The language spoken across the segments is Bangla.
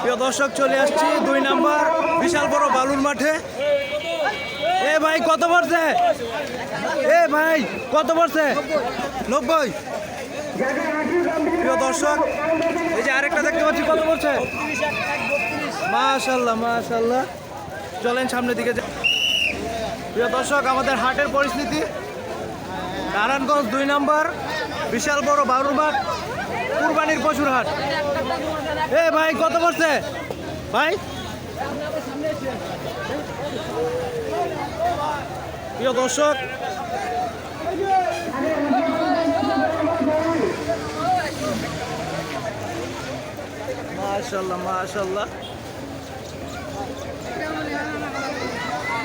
প্রিয় দর্শক, চলে আসছি দুই নাম্বার বিশাল বড় বালুর মাঠে। এ ভাই, কত পড়ছে? এ ভাই, কত পড়ছে? নব্বই। প্রিয় দর্শক, এই যে আরেকটা দেখতে পাচ্ছি, কত পড়ছে? মাশাল্লাহ মাশাল্লাহ। চলেন সামনের দিকে প্রিয় দর্শক, আমাদের হাটের পরিস্থিতি। নারায়ণগঞ্জ দুই নাম্বার, বিশাল বড় বারুর মাঠ। কুরবানির পশুর হাট। এ ভাই, কত পড়ছে? ভাই? প্রিয় দর্শক মাশাল্লাহ মাশাল্লাহ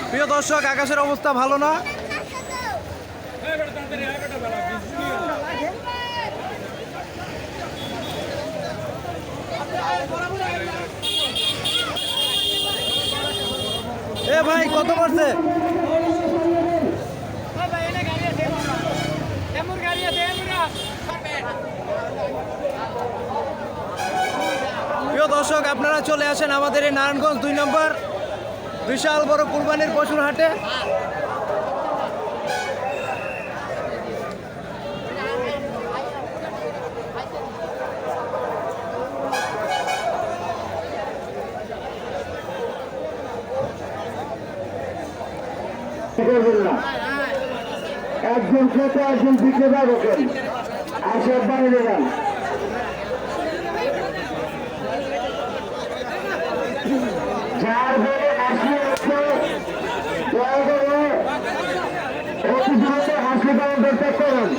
প্রিয় দর্শক, আকাশের অবস্থা ভালো না? এ ভাই, কত পড়ছে প্রিয় দর্শক, আপনারা চলে আসেন আমাদের এই নারায়ণগঞ্জ দুই নম্বর বিশাল বড় কুরবানির পশুর হাটে। একজন ক্রেতা একজন বিক্রেতা ঢোকেন আশা বাইরে যান। যার বলে আসলে হচ্ছে দয়া করে অতি দ্রুত হাসপাতাল দেখতে করুন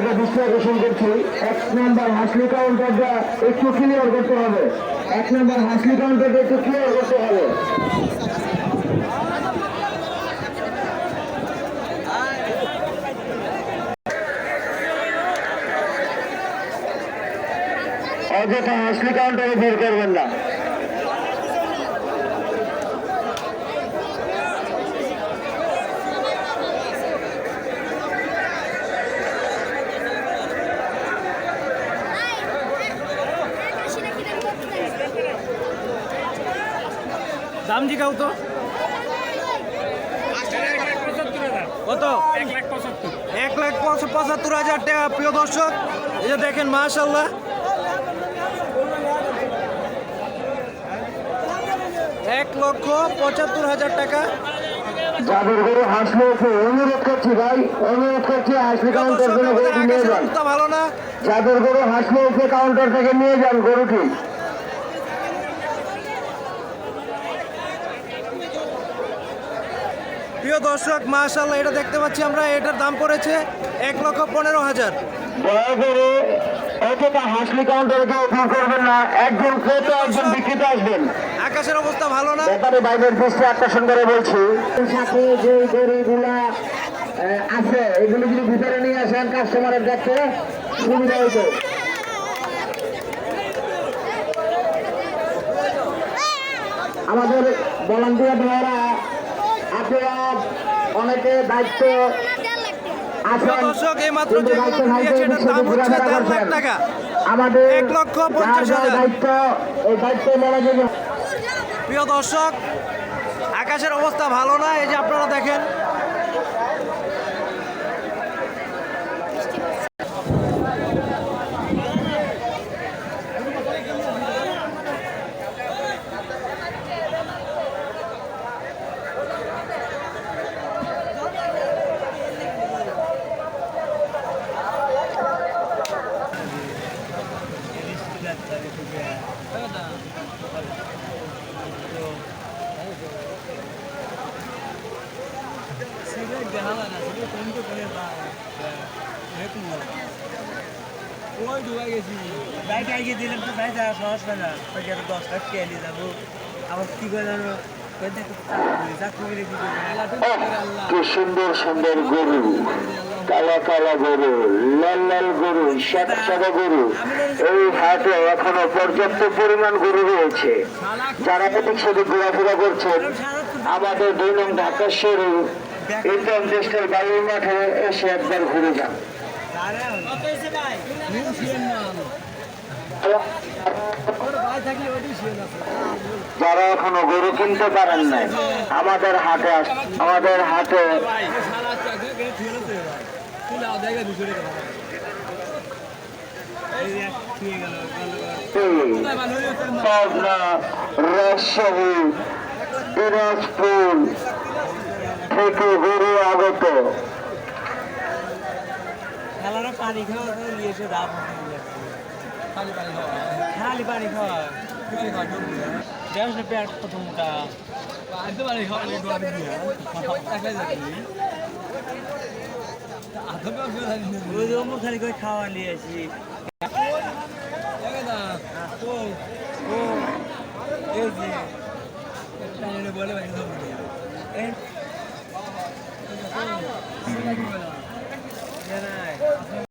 ভাইদেরকে দৃষ্টি আকর্ষণ করছি। এক নাম্বার হাসলি কাউন্টারটা একটু ক্লিয়ার করতে হবে। এক নাম্বার হাসলি কাউন্টারটা একটু ক্লিয়ার করতে হবে। অযথা হাসলি কাউন্টারে বের করবেন না। দাম জিগাও তো। কত? এক লাখ পঁচাত্তর হাজার টাকা প্রিয় দর্শক। এই যে দেখেন মাশাল্লাহ এক লক্ষ পঁচাত্তর হাজার টাকা। যাদের হাসলে ওকে অনুরোধ করছি ভাই অনুরোধ করছি কাউন্টার দর্শক, থেকে গরুটি নিয়ে যান। ভালো না। যাদের গরু হাসলে ওকে কাউন্টার থেকে নিয়ে যান গরুটি। প্রিয় দর্শক মাশাল্লাহ এটা দেখতে পাচ্ছি আমরা এটার দাম পড়েছে এক লক্ষ পনেরো হাজার। দয়া হাসলি কাউন্টারে কেউ করবেন না একজন ক্রেতা একজন বিক্রেতা আসবেন। আকাশের অবস্থা ভালো না? ব্যাপারে বাইরের দৃষ্টি আকর্ষণ করে বলছি। সাথে যে গরুগুলা আছে এগুলো যদি ভিতরে নিয়ে আসেন কাস্টমারের কাছে সুবিধা হইতো। আমাদের ভলান্টিয়ার ভাইয়েরা আপনারা অনেকে দায়িত্ব প্রিয় দর্শক এই মাত্র কিন্তু যে দায়িত্ব গরুটি নাই নিয়েছে এটার দাম হচ্ছে দেড় লাখ টাকা। আমাদের এক লক্ষ পঞ্চাশ যার যার হাজার। দায়িত্ব এই দায়িত্ব মনোযোগ প্রিয় দর্শক আকাশের অবস্থা ভালো না এই যে আপনারা দেখেন। ওই ডুবাই গেছি বাইকে আগে দিলাম তো ভাই সহজ হয় না ওই যে দশ লাখ কে নিয়ে যাব আবার কি করে জানো সুন্দর সুন্দর গরু। কালা কালা গরু লাল লাল গরু সাদা সাদা গরু এই হাটে এখনও পর্যাপ্ত পরিমাণ গরু রয়েছে। যারা এদিক সেদিক ঘোরাফেরা করছেন আমাদের দুই নং ঢাকা শুরু ইন্টার দেশের বায়ুর মাঠে এসে একবার ঘুরে যান। যারা এখনও গরু কিনতে পারেন নাই আমাদের হাটে আমাদের হাটে জায়গা দুশো টাকা পাবনা রাজশাহী দিনাজপুর থেকে গরু আগত। খেলাটা পানি খাওয়া নিয়ে এসে দাম খালি পানি খাওয়া খালি পানি খাওয়া দেড়শো পেট প্রথমটা। পানি খাওয়া অমর খালি করে খাওয়া নিয়ে আসি বলে